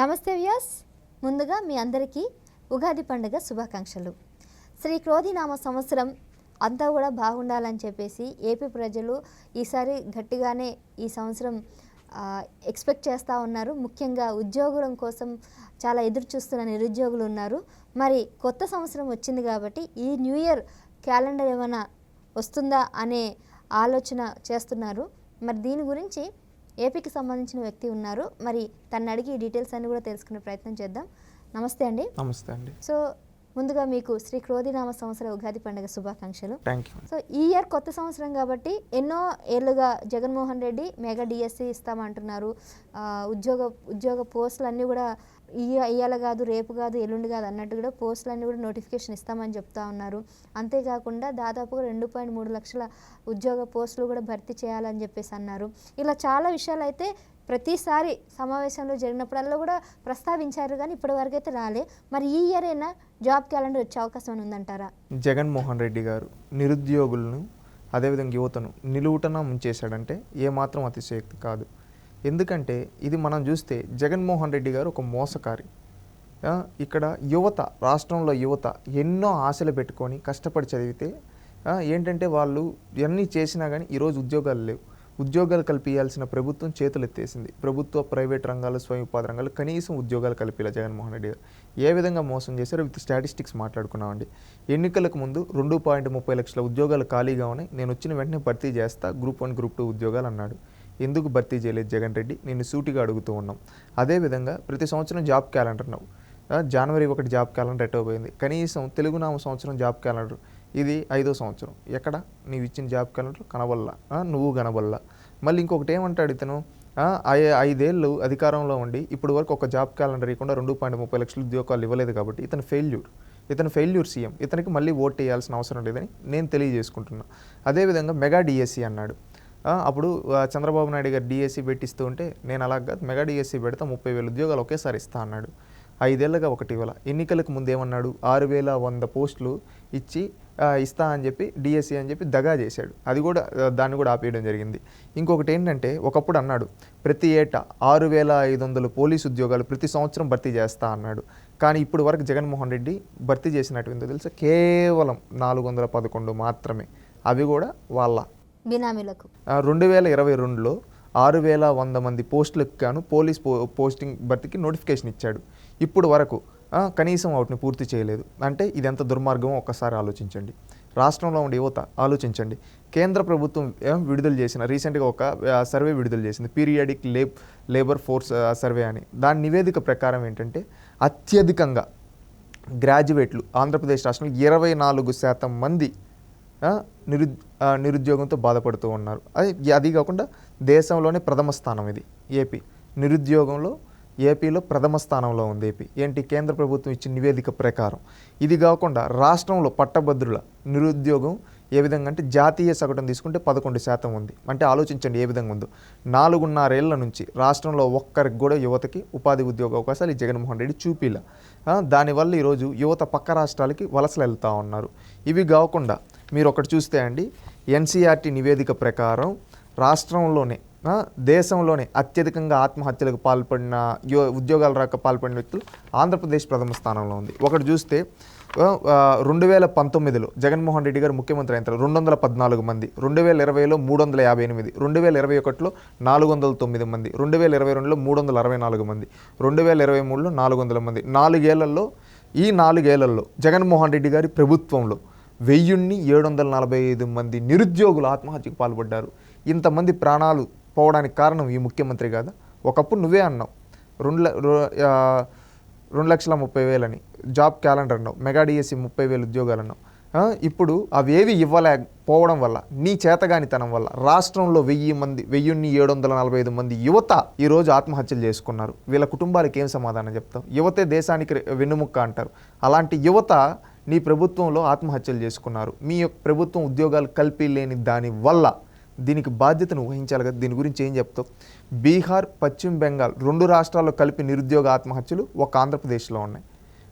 నమస్తే వ్యాస్ ముందుగా మీ అందరికీ ఉగాది పండుగ శుభాకాంక్షలు. శ్రీ క్రోధినామ సంవత్సరం అంతా కూడా బాగుండాలని చెప్పేసి ఏపీ ప్రజలు ఈసారి గట్టిగానే ఈ సంవత్సరం ఎక్స్పెక్ట్ చేస్తూ ఉన్నారు. ముఖ్యంగా ఉద్యోగుల కోసం చాలా ఎదురు చూస్తున్న నిరుద్యోగులు ఉన్నారు. మరి కొత్త సంవత్సరం వచ్చింది కాబట్టి ఈ న్యూ ఇయర్ క్యాలెండర్ ఏమైనా వస్తుందా అనే ఆలోచన చేస్తున్నారు. మరి దీని గురించి ఏపీకి సంబంధించిన వ్యక్తి ఉన్నారు. మరి తను అడిగి ఈ డీటెయిల్స్ అన్ని కూడా తెలుసుకునే ప్రయత్నం చేద్దాం. నమస్తే అండి. నమస్తే అండి. సో ముందుగా మీకు శ్రీ క్రోధినామ సంవత్సర ఉగాది పండుగ శుభాకాంక్షలు. సో ఈ ఇయర్ కొత్త సంవత్సరం కాబట్టి ఎన్నో ఏళ్ళుగా జగన్మోహన్ రెడ్డి మెగా డిఎస్సి ఇస్తామంటున్నారు. ఉద్యోగ ఉద్యోగ పోస్టులు అన్నీ కూడా ఇయ్య ఇయ్యాల కాదు రేపు కాదు ఎల్లుండి కాదు అన్నట్టు కూడా పోస్టులు అన్నీ కూడా నోటిఫికేషన్ ఇస్తామని చెప్తా ఉన్నారు. అంతేకాకుండా దాదాపుగా రెండు పాయింట్ మూడు లక్షల ఉద్యోగ పోస్టులు కూడా భర్తీ చేయాలని చెప్పేసి అన్నారు. ఇలా చాలా విషయాలు అయితే ప్రతిసారి సమావేశంలో జరిగినప్పుడల్లా కూడా ప్రస్తావించారు కానీ ఇప్పటివరకు అయితే రాలే. మరి ఈ ఇయర్ అయినా జాబ్ క్యాలెండర్ వచ్చే అవకాశం ఉందంటారా? జగన్మోహన్ రెడ్డి గారు నిరుద్యోగులను అదేవిధంగా యువతను నిలువుటన ముంచేశాడంటే ఏమాత్రం అతిశయక్తి కాదు. ఎందుకంటే ఇది మనం చూస్తే జగన్మోహన్ రెడ్డి గారు ఒక మోసకారి. ఇక్కడ యువత రాష్ట్రంలో యువత ఎన్నో ఆశలు పెట్టుకొని కష్టపడి చదివితే ఏంటంటే వాళ్ళు ఇవన్నీ చేసినా కానీ ఈరోజు ఉద్యోగాలు లేవు. ఉద్యోగాలు కల్పించాల్సిన ప్రభుత్వం చేతులు ఎత్తేసింది. ప్రభుత్వ ప్రైవేట్ రంగాలు స్వయం ఉపాధి రంగాలు కనీసం ఉద్యోగాలు కల్పించాలి జగన్మోహన్ రెడ్డి గారు. ఏ విధంగా మోసం చేశారో విత్ స్టాటిస్టిక్స్ మాట్లాడుకున్నామండి. ఎన్నికలకు ముందు రెండు పాయింట్ ముప్పై లక్షల ఉద్యోగాలు ఖాళీగా ఉన్నాయి. నేను వచ్చిన వెంటనే భర్తీ చేస్తా గ్రూప్ వన్ గ్రూప్ టూ ఉద్యోగాలు అన్నాడు. ఎందుకు భర్తీ చేయలేదు జగన్ రెడ్డి? నేను సూటిగా అడుగుతూ ఉన్నాం. అదేవిధంగా ప్రతి సంవత్సరం జాబ్ క్యాలెండర్ అన్నావు జనవరి ఒకటి జాబ్ క్యాలెండర్ ఎటో కనీసం తెలుగునామ సంవత్సరం జాబ్ క్యాలెండర్ ఇది ఐదో సంవత్సరం. ఎక్కడ? నీవు ఇచ్చిన జాబ్ క్యాలెండర్ కనబల్లా నువ్వు కనబల్లా మళ్ళీ ఇంకొకటి ఏమంటాడు ఇతను? ఐ- ఐదేళ్ళు అధికారంలో ఉండి ఇప్పుడు వరకు ఒక జాబ్ క్యాలెండర్ ఇవ్వకుండా రెండు పాయింట్ ముప్పై లక్షల ఉద్యోగాలు ఇవ్వలేదు కాబట్టి ఇతను ఫెయిల్యూర్ ఇతను ఫెయిల్యూర్ సీఎం. ఇతనికి మళ్ళీ ఓట్ వేయాల్సిన అవసరం లేదని నేను తెలియజేసుకుంటున్నా. అదేవిధంగా మెగా డిఎస్సి అన్నాడు. అప్పుడు చంద్రబాబు నాయుడు గారు డిఎస్సి పెట్టిస్తూ ఉంటే నేను అలా కాదు మెగా డిఎస్సి పెడతా ముప్పై వేల ఉద్యోగాలు ఒకేసారి ఇస్తా అన్నాడు. ఐదేళ్ళుగా ఒకటి ఇవ్వాల. ఎన్నికలకు ముందు ఏమన్నాడు ఆరు వేల వంద పోస్టులు ఇచ్చి ఇస్తా అని చెప్పి డిఎస్సి అని చెప్పి దగా చేశాడు. అది కూడా దాన్ని కూడా ఆపేయడం జరిగింది. ఇంకొకటి ఏంటంటే ఒకప్పుడు అన్నాడు ప్రతి ఏటా ఆరు వేల ఐదు వందలు పోలీసు ఉద్యోగాలు ప్రతి సంవత్సరం భర్తీ చేస్తా అన్నాడు. కానీ ఇప్పుడు వరకు జగన్మోహన్ రెడ్డి భర్తీ చేసినట్టు తెలుసా? కేవలం నాలుగు వందల పదకొండు మాత్రమే. అవి కూడా వాళ్ళ. బినామీలకు. రెండు వేల ఇరవై రెండులో ఆరు వేల వంద మంది పోస్టులకు గాను పోలీస్ పో పోస్టింగ్ భర్తీకి నోటిఫికేషన్ ఇచ్చాడు. ఇప్పుడు వరకు కనీసం వాటిని పూర్తి చేయలేదు. అంటే ఇది ఎంత దుర్మార్గమో ఒక్కసారి ఆలోచించండి. రాష్ట్రంలో ఉండే యువత ఆలోచించండి. కేంద్ర ప్రభుత్వం విడుదల చేసిన రీసెంట్గా ఒక సర్వే విడుదల చేసింది. Periodic lab labour force survey అని. దాని నివేదిక ప్రకారం ఏంటంటే అత్యధికంగా గ్రాడ్యుయేట్లు ఆంధ్రప్రదేశ్ రాష్ట్రంలో ఇరవై నాలుగు శాతం మంది నిరు నిరుద్యోగంతో బాధపడుతూ ఉన్నారు. అది అది కాకుండా దేశంలోనే ప్రథమ స్థానం ఇది ఏపీ. నిరుద్యోగంలో ఏపీలో ప్రథమ స్థానంలో ఉంది ఏపీ. ఏంటి? కేంద్ర ప్రభుత్వం ఇచ్చిన నివేదిక ప్రకారం. ఇది కాకుండా రాష్ట్రంలో పట్టభద్రుల నిరుద్యోగం ఏ విధంగా అంటే జాతీయ సగటును తీసుకుంటే పదకొండు శాతం ఉంది. అంటే ఆలోచించండి ఏ విధంగా ఉందో. నాలుగున్నరేళ్ళ నుంచి రాష్ట్రంలో ఒక్కరికి కూడా యువతకి ఉపాధి ఉద్యోగ అవకాశాలు ఈ జగన్మోహన్ రెడ్డి చూపిలా. దానివల్ల ఈరోజు యువత పక్క రాష్ట్రాలకి వలసలు వెళ్తూ ఉన్నారు. ఇవి కాకుండా మీరు ఒకటి చూస్తే అండి ఎన్సీఆర్టీ నివేదిక ప్రకారం రాష్ట్రంలోనే దేశంలోనే అత్యధికంగా ఆత్మహత్యలకు పాల్పడిన యో ఉద్యోగాలు రాక పాల్పడిన వ్యక్తులు ఆంధ్రప్రదేశ్ ప్రథమ స్థానంలో ఉంది. ఒకటి చూస్తే రెండు వేల పంతొమ్మిదిలో జగన్మోహన్ రెడ్డి గారు ముఖ్యమంత్రి అయిన తర్వాత రెండు వందల పద్నాలుగు మంది రెండు వేల ఇరవైలో మూడు వందల యాభై ఎనిమిది రెండు వేల ఇరవై ఒకటిలో నాలుగు వందల తొమ్మిది మంది రెండు వేల ఇరవై రెండులో మూడు వందల అరవై నాలుగు మంది రెండు వేల ఇరవై మూడులో నాలుగు వందల మంది. నాలుగేళ్ళలో ఈ నాలుగేళ్ళలో జగన్మోహన్ రెడ్డి గారి ప్రభుత్వంలో వెయ్యిన్ని ఏడు వందల నలభై ఐదు మంది నిరుద్యోగులు ఆత్మహత్యకు పాల్పడ్డారు. ఇంతమంది ప్రాణాలు పోవడానికి కారణం ఈ ముఖ్యమంత్రి కాదా. ఒకప్పుడు నువ్వే అన్నావు రెండు రెండు లక్షల ముప్పై వేలని జాబ్ క్యాలెండర్ అన్నావు మెగా డిఎస్సి ముప్పై వేలు ఉద్యోగాలు అన్నావు ఇప్పుడు ఇప్పుడు అవేవి ఇవ్వలేకపోవడం వల్ల నీ చేతగానితనం వల్ల రాష్ట్రంలో వెయ్యి మంది వెయ్యిన్ని ఏడు వందల నలభై ఐదు మంది యువత ఈరోజు ఆత్మహత్యలు చేసుకున్నారు. వీళ్ళ కుటుంబాలకు ఏం సమాధానం చెప్తాం యువతే దేశానికి వెన్నుముక్క అంటారు. అలాంటి యువత నీ ప్రభుత్వంలో ఆత్మహత్యలు చేసుకున్నారు. మీ యొక్క ప్రభుత్వం ఉద్యోగాలు కల్పి లేని దాని వల్ల దీనికి బాధ్యతను వహించాలి కదా. దీని గురించి ఏం చెప్తావు? బీహార్ పశ్చిమ బెంగాల్ రెండు రాష్ట్రాల్లో కలిపి నిరుద్యోగ ఆత్మహత్యలు ఒక ఆంధ్రప్రదేశ్లో ఉన్నాయి.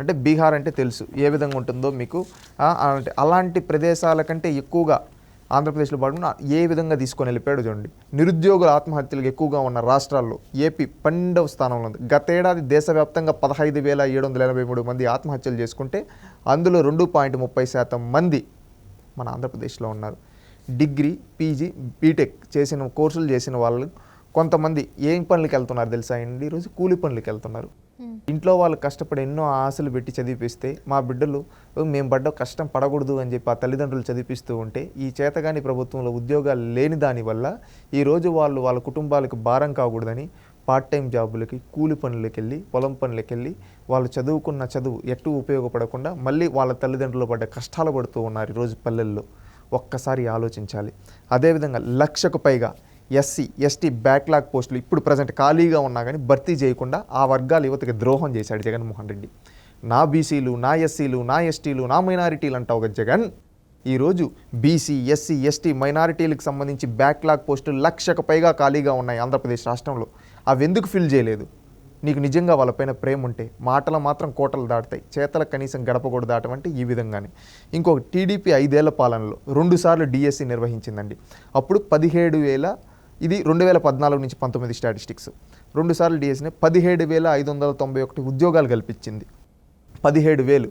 అంటే బీహార్ అంటే తెలుసు. ఏ విధంగా ఉంటుందో మీకు అంటే అలాంటి ప్రదేశాల కంటే ఎక్కువగా ఆంధ్రప్రదేశ్లో పాటు ఏ విధంగా తీసుకొని వెళ్ళిపోయాడు చూడండి. నిరుద్యోగుల ఆత్మహత్యలు ఎక్కువగా ఉన్న రాష్ట్రాల్లో ఏపీ పన్నెండవ స్థానంలో ఉంది. గతేడాది దేశవ్యాప్తంగా పదహైదు వేల ఏడు వందల ఎనభై మూడు మంది ఆత్మహత్యలు చేసుకుంటే అందులో రెండు పాయింట్ ముప్పై శాతం మంది మన ఆంధ్రప్రదేశ్లో ఉన్నారు. డిగ్రీ పీజీ బీటెక్ చేసిన కోర్సులు చేసిన వాళ్ళు కొంతమంది ఏం పనులకి వెళ్తున్నారు తెలుసా అండి? ఈరోజు కూలి పనులకి వెళ్తున్నారు. ఇంట్లో వాళ్ళు కష్టపడి ఎన్నో ఆశలు పెట్టి చదివిపిస్తే మా బిడ్డలు "ఓ, మేము పడ్డ కష్టం పడకూడదు అని చెప్పి ఆ తల్లిదండ్రులు చదివిపిస్తూ ఉంటే ఈ చేతగాని ప్రభుత్వంలో ఉద్యోగాలు లేని దానివల్ల ఈరోజు వాళ్ళు వాళ్ళ కుటుంబాలకు భారం కాకూడదని పార్ట్ టైం జాబులకి కూలి పనులకి వెళ్ళి పొలం పనులకి వెళ్ళి వాళ్ళు చదువుకున్న చదువు ఎటు ఉపయోగపడకుండా మళ్ళీ వాళ్ళ తల్లిదండ్రులు పడ్డ కష్టాలు పడుతూ ఉన్నారు ఈరోజు పల్లెల్లో. ఒక్కసారి ఆలోచించాలి. అదేవిధంగా లక్షకు పైగా ఎస్సీ ఎస్టీ బ్యాక్లాగ్ పోస్టులు ఇప్పుడు ప్రజెంట్ ఖాళీగా ఉన్నా కానీ భర్తీ చేయకుండా ఆ వర్గాల యువతకి ద్రోహం చేశాడు జగన్మోహన్ రెడ్డి. నా బీసీలు నా ఎస్సీలు నా ఎస్టీలు నా మైనారిటీలు అంటావు కదా జగన్. ఈరోజు బీసీ ఎస్సీ ఎస్టీ మైనారిటీలకు సంబంధించి బ్యాక్లాగ్ పోస్టులు లక్షకు పైగా ఖాళీగా ఉన్నాయి ఆంధ్రప్రదేశ్ రాష్ట్రంలో. అవి ఎందుకు ఫిల్ చేయలేదు? నీకు నిజంగా వాళ్ళపైన ప్రేమ ఉంటే మాటలు మాత్రం కోటలు దాటుతాయి చేతల కనీసం గడప కూడా దాటమంటే ఈ విధంగానే. ఇంకొక టీడీపీ ఐదేళ్ళ పాలనలో రెండుసార్లు డిఎస్సి నిర్వహించిందండి. అప్పుడు పదిహేడు వేల ఇది రెండు వేల పద్నాలుగు నుంచి పంతొమ్మిది స్టాటిస్టిక్స్. రెండుసార్లు డిఎస్సిని పదిహేడు వేల ఐదు వందల తొంభై ఒకటి ఉద్యోగాలు కల్పించింది. పదిహేడు వేలు.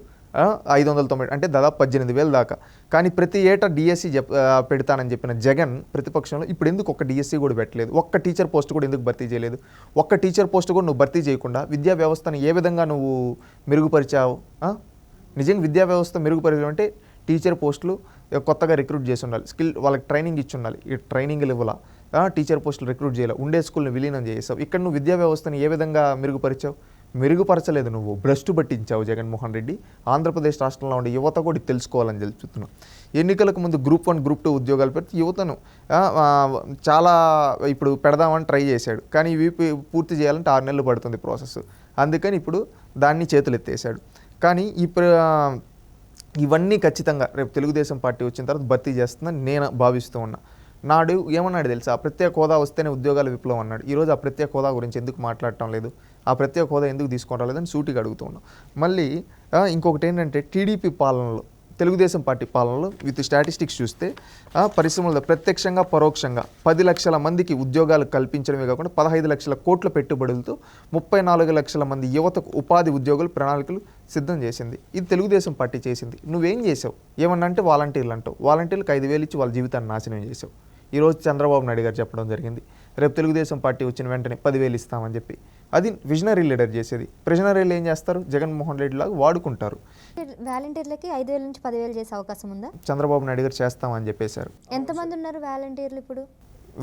ఐదు వందల తొంభై అంటే దాదాపు పద్దెనిమిది వేలు దాకా. కానీ ప్రతి ఏటా డిఎస్సి చెప్ పెడతానని చెప్పిన జగన్ ప్రతిపక్షంలో ఇప్పుడు ఎందుకు ఒక్క డిఎస్సి కూడా పెట్టలేదు? ఒక్క టీచర్ పోస్ట్ కూడా ఎందుకు భర్తీ చేయలేదు? ఒక్క టీచర్ పోస్ట్ కూడా నువ్వు భర్తీ చేయకుండా విద్యా వ్యవస్థను ఏ విధంగా నువ్వు మెరుగుపరిచావు? నిజంగా విద్యా వ్యవస్థ మెరుగుపరచడం అంటే టీచర్ పోస్టులు కొత్తగా రిక్రూట్ చేసి ఉండాలి. స్కిల్ వాళ్ళకి ట్రైనింగ్ ఇచ్చి ఉండాలి. ఈ ట్రైనింగ్లు ఇవ్వాల టీచర్ పోస్టులు రిక్రూట్ చేయాలి. ఉండే స్కూల్ని విలీనం చేసావు. ఇక్కడ నువ్వు విద్యా వ్యవస్థను ఏ విధంగా మెరుగుపరిచావు? మెరుగుపరచలేదు నువ్వు. భ్రష్టు పట్టించావు జగన్మోహన్ రెడ్డి. ఆంధ్రప్రదేశ్ రాష్ట్రంలో ఉండే యువత కూడా తెలుసుకోవాలని తెలుపుతున్నాం ఎన్నికలకు ముందు గ్రూప్ వన్ గ్రూప్ టూ ఉద్యోగాలు పెట్టి యువతను చాలా ఇప్పుడు పెడదామని ట్రై చేశాడు. కానీ ఇవి పూర్తి చేయాలంటే ఆరు నెలలు పడుతుంది ప్రాసెస్. అందుకని ఇప్పుడు దాన్ని చేతులు ఎత్తేసాడు కానీ ఇప్పుడు ఇవన్నీ ఖచ్చితంగా రేపు తెలుగుదేశం పార్టీ వచ్చిన తర్వాత భర్తీ చేస్తుందని నేను భావిస్తూ ఉన్నా. నాడు ఏమన్నాడు తెలుసా? ఆ ప్రత్యేక హోదా వస్తేనే ఉద్యోగాల విప్లవం అన్నాడు. ఈరోజు ఆ ప్రత్యేక హోదా గురించి ఎందుకు మాట్లాడటం లేదు? ఆ ప్రత్యేక హోదా ఎందుకు తీసుకొని లేదని సూటిగా అడుగుతున్నాం మళ్ళీ ఇంకొకటి ఏంటంటే టీడీపీ పాలనలో తెలుగుదేశం పార్టీ పాలనలో విత్ స్టాటిస్టిక్స్ చూస్తే పరిశ్రమల్లో ప్రత్యక్షంగా పరోక్షంగా పది లక్షల మందికి ఉద్యోగాలు కల్పించడమే కాకుండా పదహైదు లక్షల కోట్ల పెట్టుబడులతో ముప్పై నాలుగు లక్షల మంది యువతకు ఉపాధి ఉద్యోగులు ప్రణాళికలు సిద్ధం చేసింది. ఇది తెలుగుదేశం పార్టీ చేసింది. నువ్వేం చేసావు? ఏమన్నా అంటే వాలంటీర్లు అంటావు. వాలంటీర్లకు ఐదు వేలు ఇచ్చి వాళ్ళ జీవితాన్ని నాశనం చేసావు. ఈరోజు చంద్రబాబు నాయుడు గారు చెప్పడం జరిగింది. రేపు తెలుగుదేశం పార్టీ వచ్చిన వెంటనే పదివేలు ఇస్తామని చెప్పి. అది విజనరీ లీడర్ చేసేది. ప్రిజనరీలు ఏం చేస్తారు? జగన్మోహన్ రెడ్డి లాగా వాడుకుంటారు. వాలంటీర్లకి ఐదు వేల నుంచి పదివేలు చేసే అవకాశం ఉందా? చంద్రబాబు నాయుడు గారు చేస్తామని చెప్పేశారు. ఎంతమంది ఉన్నారు వాలంటీర్లు ఇప్పుడు?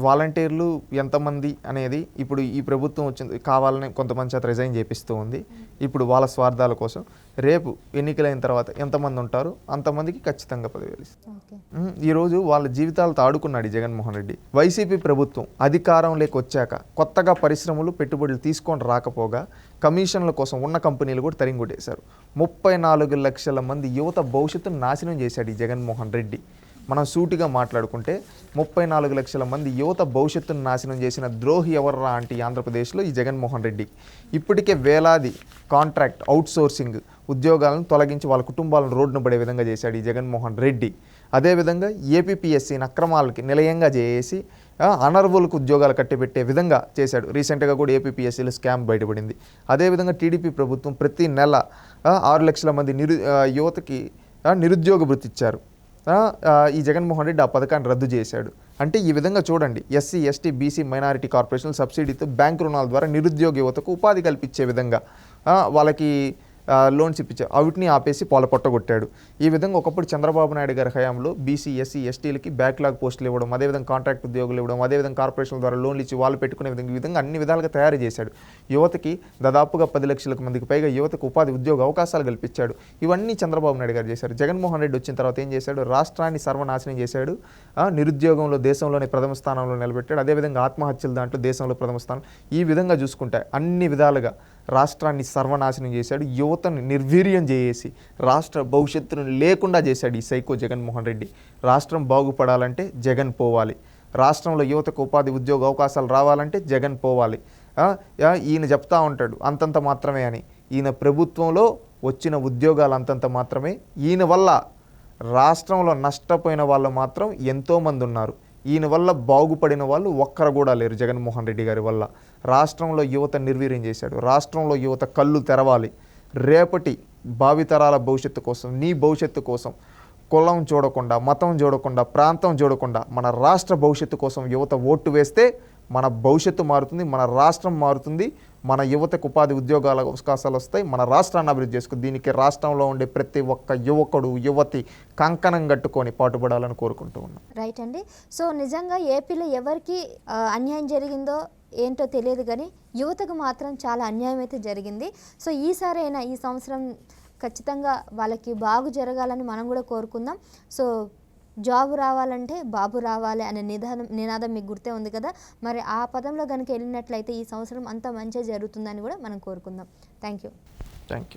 వాలంటీర్లు ఎంతమంది అనేది ఇప్పుడు ఈ ప్రభుత్వం వచ్చింది కావాలని కొంతమంది చేత రిజైన్ చేపిస్తూ ఉంది. ఇప్పుడు వాళ్ళ స్వార్థాల కోసం రేపు ఎన్నికలైన తర్వాత ఎంతమంది ఉంటారో అంతమందికి ఖచ్చితంగా పదివేలు ఈరోజు వాళ్ళ జీవితాలతో ఆడుకున్నాడు ఈ జగన్మోహన్ రెడ్డి. వైసీపీ ప్రభుత్వం అధికారంలోకి వచ్చాక కొత్తగా పరిశ్రమలు పెట్టుబడులు తీసుకొని రాకపోగా కమిషన్ల కోసం ఉన్న కంపెనీలు కూడా తరింగొట్టేశారు ముప్పై నాలుగు లక్షల మంది యువత భవిష్యత్తును నాశనం చేశాడు ఈ జగన్మోహన్ రెడ్డి. మనం సూటిగా మాట్లాడుకుంటే ముప్పై నాలుగు లక్షల మంది యువత భవిష్యత్తును నాశనం చేసిన ద్రోహి ఎవర్రా అంటే ఆంధ్రప్రదేశ్లో ఈ జగన్మోహన్ రెడ్డి. ఇప్పటికే వేలాది కాంట్రాక్ట్ అవుట్సోర్సింగ్ ఉద్యోగాలను తొలగించి వాళ్ళ కుటుంబాలను రోడ్డును పడే విధంగా చేశాడు ఈ జగన్మోహన్ రెడ్డి. అదేవిధంగా ఏపీపీఎస్సీని అక్రమాలకి నిలయంగా చేసి అనర్వులకు ఉద్యోగాలు కట్టిపెట్టే విధంగా చేశాడు. రీసెంట్గా కూడా ఏపీపీఎస్సీలో స్కామ్ బయటపడింది. అదేవిధంగా టీడీపీ ప్రభుత్వం ప్రతి నెల ఆరు లక్షల మంది నిరు యువతకి నిరుద్యోగ వృత్తి ఇచ్చారు. ఈ జగన్మోహన్ రెడ్డి ఆ పథకాన్ని రద్దు చేశాడు. అంటే ఈ విధంగా చూడండి SC ST BC minority corporation సబ్సిడీతో బ్యాంక్ రుణాల ద్వారా నిరుద్యోగ యువతకు ఉపాధి కల్పించే విధంగా. వాళ్ళకి లోన్స్ ఇప్పించారు వాటిని ఆపేసి పాల పొట్టగొట్టాడు ఈ విధంగా ఒకప్పుడు చంద్రబాబు నాయుడు గారి హయాంలో బీసీ ఎస్సీ ఎస్టీలకి బ్యాక్లాగ్ పోస్టులు ఇవ్వడం అదేవిధంగా కాంట్రాక్ట్ ఉద్యోగులు ఇవ్వడం అదేవిధంగా కార్పొరేషన్ల ద్వారా లోన్లు ఇచ్చి వాళ్ళు పెట్టుకునే విధంగా ఈ విధంగా అన్ని విధాలుగా తయారు చేశాడు. యువతకి దాదాపుగా పది లక్షలకు మందికి పైగా యువతకు ఉపాధి ఉద్యోగ అవకాశాలు కల్పించాడు. ఇవన్నీ చంద్రబాబు నాయుడు గారు చేశారు. జగన్మోహన్ రెడ్డి వచ్చిన తర్వాత ఏం చేశాడు? రాష్ట్రాన్ని సర్వనాశనం చేశాడు. నిరుద్యోగంలో దేశంలోనే ప్రథమ స్థానంలో నిలబెట్టాడు. అదేవిధంగా ఆత్మహత్యల దాంట్లో దేశంలో ప్రథమ స్థానం. ఈ విధంగా చూసుకుంటే అన్ని విధాలుగా రాష్ట్రాన్ని సర్వనాశనం చేశాడు యువతను నిర్వీర్యం చేసి రాష్ట్ర భవిష్యత్తును లేకుండా చేశాడు ఈ సైకో జగన్మోహన్ రెడ్డి. రాష్ట్రం బాగుపడాలంటే జగన్ పోవాలి. రాష్ట్రంలో యువతకు ఉపాధి ఉద్యోగ అవకాశాలు రావాలంటే జగన్ పోవాలి. ఈయన చెప్తా ఉంటాడు అంతంత మాత్రమే అని. ఈయన ప్రభుత్వంలో వచ్చిన ఉద్యోగాలు అంతంత మాత్రమే. ఈయన వల్ల రాష్ట్రంలో నష్టపోయిన వాళ్ళు మాత్రం ఎంతోమంది ఉన్నారు. ఈయన వల్ల బాగుపడిన వాళ్ళు ఒక్కరు కూడా లేరు జగన్మోహన్ రెడ్డి గారి వల్ల. రాష్ట్రంలో యువత నిర్వీర్యం చేశాడు. రాష్ట్రంలో యువత కళ్ళు తెరవాలి. రేపటి భావితరాల భవిష్యత్తు కోసం నీ భవిష్యత్తు కోసం కులం చూడకుండా మతం చూడకుండా ప్రాంతం చూడకుండా మన రాష్ట్ర భవిష్యత్తు కోసం యువత ఓటు వేస్తే మన భవిష్యత్తు మారుతుంది మన రాష్ట్రం మారుతుంది మన యువతకు ఉపాధి ఉద్యోగాల అవకాశాలు వస్తాయి మన రాష్ట్రాన్ని అభివృద్ధి చేసుకుని దీనికి రాష్ట్రంలో ఉండే ప్రతి ఒక్క యువకుడు యువతి కంకణం కట్టుకొని పాటుపడాలని కోరుకుంటూ ఉన్నాం. రైట్ అండి. సో నిజంగా ఏపీలో ఎవరికి అన్యాయం జరిగిందో ఏంటో తెలియదు కానీ యువతకు మాత్రం చాలా అన్యాయం అయితే జరిగింది. సో ఈసారైనా ఈ సంవత్సరం ఖచ్చితంగా వాళ్ళకి బాగు జరగాలని మనం కూడా కోరుకుందాం. సో జాబ్ రావాలంటే బాబు రావాలి అనే నిదానం నినాదం మీకు గుర్తే ఉంది కదా? మరి ఆ పదంలో కనుక వెళ్ళినట్లయితే ఈ సంవత్సరం అంతా మంచిగా జరుగుతుందని కూడా మనం కోరుకుందాం. Thank you thank you